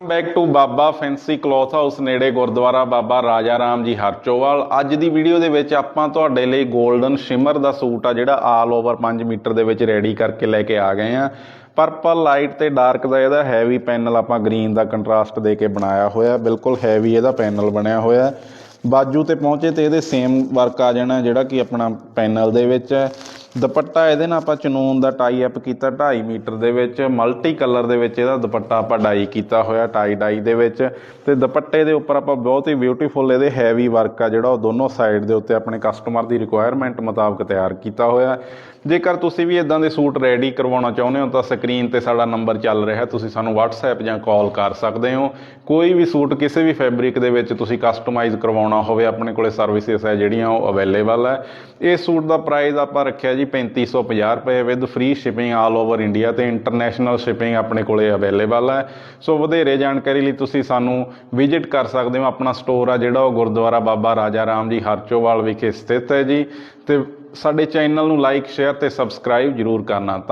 Back to Baba fancy cloth house ਨੇੜੇ ਗੁਰਦੁਆਰਾ ਬਾਬਾ ਰਾਜਾ ਰਾਮ ਜੀ ਹਰਚੋਵਾਲ। ਅੱਜ ਦੀ ਵੀਡੀਓ ਦੇ ਵਿੱਚ ਆਪਾਂ ਤੁਹਾਡੇ ਲਈ 골ਡਨ ਸ਼ਿਮਰ ਦਾ ਸੂਟ ਆ ਜਿਹੜਾ ਆਲ ਓਵਰ 5 ਮੀਟਰ ਦੇ ਵਿੱਚ ਰੈਡੀ ਕਰਕੇ ਲੈ ਕੇ ਆ ਗਏ ਆ। ਪਰਪਲ ਲਾਈਟ ਤੇ ਡਾਰਕ ਦਾ ਇਹਦਾ ਹੈਵੀ ਪੈਨਲ ਆਪਾਂ ਗ੍ਰੀਨ ਦਾ ਕੰਟਰਾਸਟ ਦੇ ਕੇ ਬਣਾਇਆ ਹੋਇਆ। ਬਿਲਕੁਲ ਹੈਵੀ ਇਹਦਾ ਪੈਨਲ ਬਣਿਆ ਹੋਇਆ। ਬਾਜੂ ਤੇ ਪਹੁੰਚੇ ਤੇ ਇਹਦੇ ਸੇਮ ਵਰਕ ਆ ਜਾਣਾ ਜਿਹੜਾ ਕਿ ਆਪਣਾ ਪੈਨਲ ਦੇ ਵਿੱਚ ਹੈ। ਦੁਪੱਟਾ ਇਹਦੇ ਨਾਲ ਆਪਾਂ ਚਨੂਨ ਦਾ ਟਾਈ ਅਪ ਕੀਤਾ 2.5 ਮੀਟਰ ਦੇ ਵਿੱਚ ਮਲਟੀ ਕਲਰ ਦੇ ਵਿੱਚ ਇਹਦਾ ਦੁਪੱਟਾ ਆਪਾਂ ਡਾਈ ਕੀਤਾ ਹੋਇਆ ਟਾਈ ਡਾਈ ਦੇ ਵਿੱਚ। ਤੇ ਦੁਪੱਟੇ ਦੇ ਉੱਪਰ ਆਪਾਂ ਬਹੁਤ ਹੀ ਬਿਊਟੀਫੁਲ ਇਹਦੇ ਹੈਵੀ ਵਰਕ ਆ ਜਿਹੜਾ ਉਹ ਦੋਨੋਂ ਸਾਈਡ ਦੇ ਉੱਤੇ ਆਪਣੇ ਕਸਟਮਰ ਦੀ ਰਿਕੁਆਇਰਮੈਂਟ ਮੁਤਾਬਕ ਤਿਆਰ ਕੀਤਾ ਹੋਇਆ। ਜੇਕਰ ਤੁਸੀਂ ਵੀ ਇਦਾਂ ਦੇ ਸੂਟ ਰੈਡੀ ਕਰਵਾਉਣਾ ਚਾਹੁੰਦੇ ਹੋ ਤਾਂ ਸਕਰੀਨ ਤੇ ਸਾਡਾ ਨੰਬਰ ਚੱਲ ਰਿਹਾ, ਤੁਸੀਂ ਸਾਨੂੰ WhatsApp ਜਾਂ ਕਾਲ ਕਰ ਸਕਦੇ ਹੋ। ਕੋਈ ਵੀ ਸੂਟ ਕਿਸੇ ਵੀ ਫੈਬਰਿਕ ਦੇ ਵਿੱਚ ਤੁਸੀਂ ਕਸਟਮਾਈਜ਼ ਕਰਵਾਉਣਾ ਹੋਵੇ, ਆਪਣੇ ਕੋਲੇ ਸਰਵਿਸਿਜ਼ ਹੈ ਜਿਹੜੀਆਂ ਉਹ ਅਵੇਲੇਬਲ ਹੈ। ਇਹ ਸੂਟ ਦਾ ਪ੍ਰਾਈਸ ਆਪਾਂ ਰੱਖਿਆ ਜੀ 3550 ਰੁਪਏ with free shipping all over India ਤੇ ਇੰਟਰਨੈਸ਼ਨਲ ਸ਼ਿਪਿੰਗ ਆਪਣੇ ਕੋਲੇ ਅਵੇਲੇਬਲ ਹੈ। ਸੋ ਵਧੇਰੇ ਜਾਣਕਾਰੀ ਲਈ ਤੁਸੀਂ ਸਾਨੂੰ ਵਿਜ਼ਿਟ ਕਰ ਸਕਦੇ ਹੋ। ਆਪਣਾ ਸਟੋਰ ਆ ਜਿਹੜਾ ਉਹ ਗੁਰਦੁਆਰਾ ਬਾਬਾ ਰਾਜਾ ਰਾਮ ਜੀ ਹਰਚੋਵਾਲ ਵਿਖੇ ਸਥਿਤ ਹੈ ਜੀ। ਤੇ ਸਾਡੇ ਚੈਨਲ ਨੂੰ ਲਾਈਕ ਸ਼ੇਅਰ ਤੇ ਸਬਸਕ੍ਰਾਈਬ ਜਰੂਰ ਕਰਨਾ।